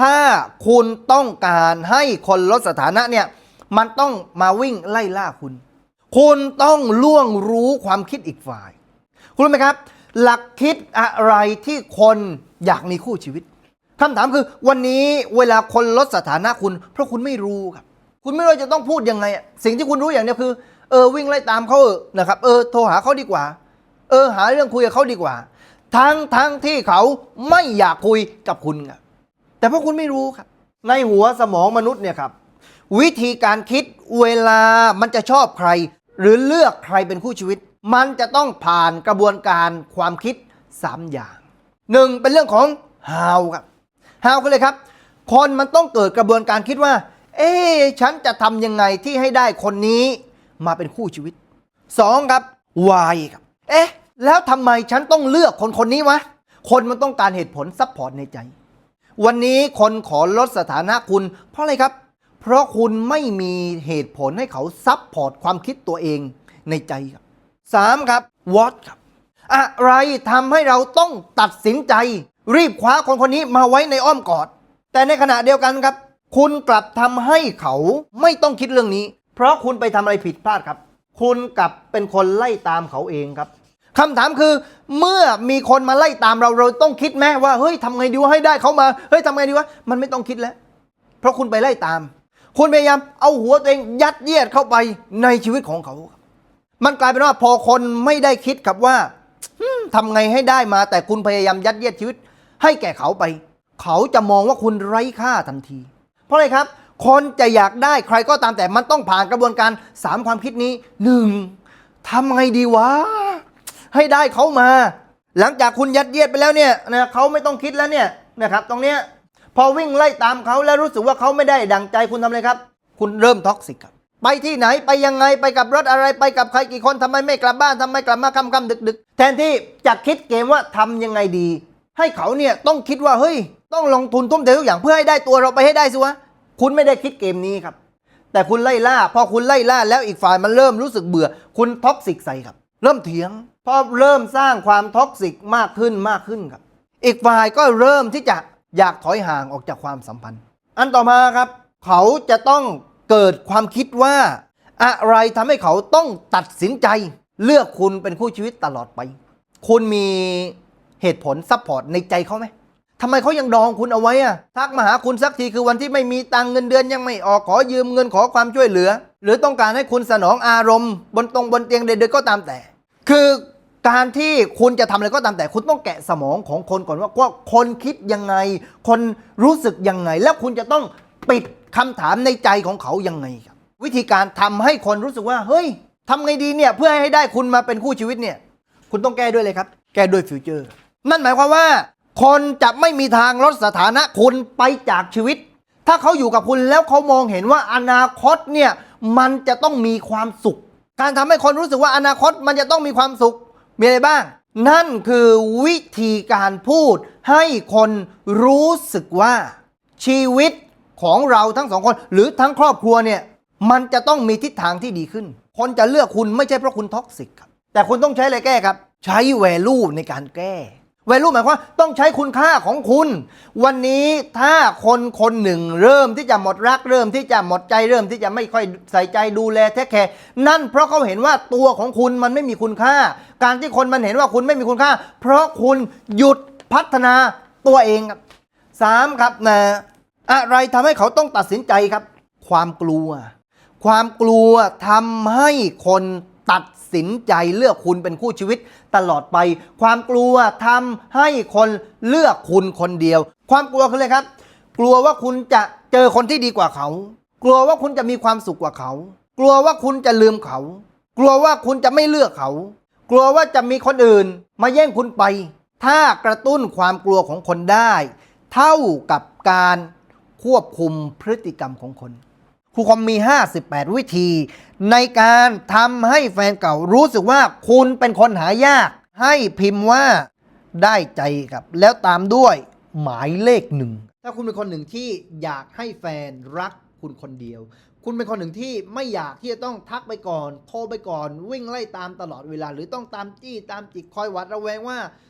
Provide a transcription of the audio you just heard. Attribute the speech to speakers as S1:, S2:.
S1: ถ้าคุณต้องการให้คนลดสถานะเนี่ยมันต้องมาวิ่งไล่ล่าคุณ คุณต้องล่วงรู้ความคิดอีกฝ่าย คุณรู้ไหมครับ หลักคิดอะไรที่คนอยากมีคู่ชีวิตคำถามคือวันนี้เวลาคนลดสถานะคุณ เพราะคุณไม่รู้ครับ คุณไม่รู้จะต้องพูดยังไงอะสิ่งที่คุณรู้อย่างเดียวคือเออวิ่งไล่ตามเขาเออนะครับเออโทรหาเขาดีกว่า เออหาเรื่องคุยกับเขาดีกว่า ทั้งทั้งที่เขาไม่อยากคุยกับคุณครับ แต่เพราะคุณไม่รู้ครับ ในหัวสมองมนุษย์เนี่ยครับ วิธีการคิดเวลามันจะชอบใคร หรือเลือกใครเป็นคู่ชีวิต มันจะต้องผ่านกระบวนการความคิด 3 อย่างหนึ่งเป็นเรื่องของ how ครับ how ก็เลยครับ คนมันต้องเกิดกระบวนการคิดว่า เอ๊ะฉันจะทำยังไงที่ให้ได้คนนี้มาเป็นคู่ชีวิตสองครับ why ครับ เอ๊ะ แล้วทำไมฉันต้องเลือกคนคนนี้วะ คนมันต้องการเหตุผลซัพพอร์ตในใจ วันนี้คนขอลดสถานะคุณ เพราะอะไรครับ เพราะคุณไม่มีเหตุผลให้เขาซัพพอร์ตความคิดตัวเองในใจครับสามครับ what ครับ อะไรทำให้เราต้องตัดสินใจ รีบคว้าคนคนนี้มาไว้ในอ้อมกอด แต่ในขณะเดียวกันครับ คุณกลับทำให้เขาไม่ต้องคิดเรื่องนี้ เพราะคุณไปทำอะไรผิดพลาดครับ คุณกลับเป็นคนไล่ตามเขาเองครับ คำถามคือเมื่อมีคนมาไล่ตามเราเราต้องคิดไหมว่าเฮ้ยทำไงดีวะให้ได้เขามาเฮ้ยทำไงดีวะมันไม่ต้องคิดแล้ว เพราะคุณไปไล่ตาม คุณพยายามเอาหัวตัวเองยัดเยียดเข้าไปในชีวิตของเขา มันกลายเป็นว่าพอคนไม่ได้คิดครับว่าทำไงให้ได้มา แต่คุณพยายามยัดเยียดชีวิต ให้แก่เขาไป เขาจะมองว่าคุณไร้ค่าทันที เพราะอะไรครับ คนจะอยากได้ใครก็ตามแต่มันต้องผ่านกระบวนการสามความคิดนี้หนึ่งทำไงดีวะ ให้ได้เขามา หลังจากคุณยัดเยียดไปแล้วเนี่ยนะเขาไม่ต้องคิดแล้วเนี่ยนะครับ ตรงเนี้ยพอวิ่งไล่ตามเขาแล้วรู้สึกว่าเขาไม่ได้ดังใจคุณทำอะไรครับ คุณเริ่มท็อกซิกครับไปที่ไหนไปยังไงไปกับรถอะไรไปกับใครกี่คนทำไมไม่กลับบ้านทำไมกลับมาค่ำๆดึกๆแทนที่จะคิดเกมว่าทำยังไงดี ให้เขาเนี่ยต้องคิดว่าเฮ้ย ต้องลงทุนทุ่มเททุกอย่างเพื่อให้ได้ตัวเราไปให้ได้สิวะคุณไม่ได้คิดเกมนี้ครับ แต่คุณไล่ล่า พอคุณไล่ล่าแล้วอีกฝ่ายมันเริ่มรู้สึกเบื่อ คุณท็อกซิกใส่ครับ เริ่มเถียงพอเริ่มสร้างความท็อกซิกมากขึ้นมากขึ้นครับ อีกฝ่ายก็เริ่มที่จะอยากถอยห่างออกจากความสัมพันธ์ อันต่อมาครับ เขาจะต้องเกิดความคิดว่า อะไรทำให้เขาต้องตัดสินใจ เลือกคุณเป็นคู่ชีวิตตลอดไป คุณมีเหตุผลซัพพอร์ตในใจเขาไหม ทำไมเขายังดองคุณเอาไว้อะทักมาหาคุณสักทีคือวันที่ไม่มีตังเงินเดือนยังไม่ออกขอยืมเงินขอความช่วยเหลือ หรือต้องการให้คุณสนองอารมณ์ บนตรงบนเตียงเด็กๆก็ตามแต่ คือการที่คุณจะทำอะไรก็ตามแต่คุณต้องแกะสมองของคนก่อนว่าว่าคนคิดยังไง คนรู้สึกยังไง แล้วคุณจะต้องปิดคำถามในใจของเขายังไงครับ วิธีการทำให้คนรู้สึกว่า เฮ้ยทำไงดีเนี่ยเพื่อให้ได้คุณมาเป็นคู่ชีวิตเนี่ย คุณต้องแก้ด้วยเลยครับ แก้ด้วยฟิวเจอร์ นั่นหมายความว่า คนจะไม่มีทางลดสถานะคุณไปจากชีวิต ถ้าเขาอยู่กับคุณแล้วเขามองเห็นว่าอนาคตเนี่ยมันจะต้องมีความสุข การทำให้คนรู้สึกว่าอนาคตมันจะต้องมีความสุข มีอะไรบ้าง นั่นคือวิธีการพูด ให้คนรู้สึกว่า ชีวิตของเราทั้งสองคน หรือทั้งครอบครัวเนี่ยมันจะต้องมีทิศทางที่ดีขึ้น คนจะเลือกคุณไม่ใช่เพราะคุณท็อกซิกครับแต่คุณต้องใช้อะไรแก้ครับ ใช้แวลูในการแก้ แวลูหมายความว่าต้องใช้คุณค่าของคุณ วันนี้ถ้าคนคนหนึ่งเริ่มที่จะหมดรักเริ่มที่จะหมดใจเริ่มที่จะไม่ค่อยใส่ใจดูแลเทคแคร์นั่นเพราะเขาเห็นว่าตัวของคุณมันไม่มีคุณค่า การที่คนมันเห็นว่าคุณไม่มีคุณค่า เพราะคุณหยุดพัฒนาตัวเองครับสามครับนะอะไรทำให้เขาต้องตัดสินใจครับ ความกลัว ความกลัวทำให้คน ตัดสินใจเลือกคุณเป็นคู่ชีวิตตลอดไป ความกลัวทำให้คนเลือกคุณคนเดียว ความกลัวคืออะไรครับ กลัวว่าคุณจะเจอคนที่ดีกว่าเขา กลัวว่าคุณจะมีความสุขกว่าเขา กลัวว่าคุณจะลืมเขา กลัวว่าคุณจะไม่เลือกเขา กลัวว่าจะมีคนอื่นมาแย่งคุณไป ถ้ากระตุ้นความกลัวของคนได้ เท่ากับการควบคุมพฤติกรรมของคน ครูคอมมี 58 วิธี ในการทำให้แฟนเก่ารู้สึกว่าคุณเป็นคนหายาก ให้พิมพ์ว่าได้ใจครับ แล้วตามด้วยหมายเลขหนึ่ง ถ้าคุณเป็นคนหนึ่งที่อยากให้แฟนรักคุณคนเดียว คุณเป็นคนหนึ่งที่ไม่อยากที่จะต้องทักไปก่อน โทรไปก่อน วิ่งไล่ตามตลอดเวลา หรือต้องตามจี้ตามจิกคอยหวัดระแวงว่า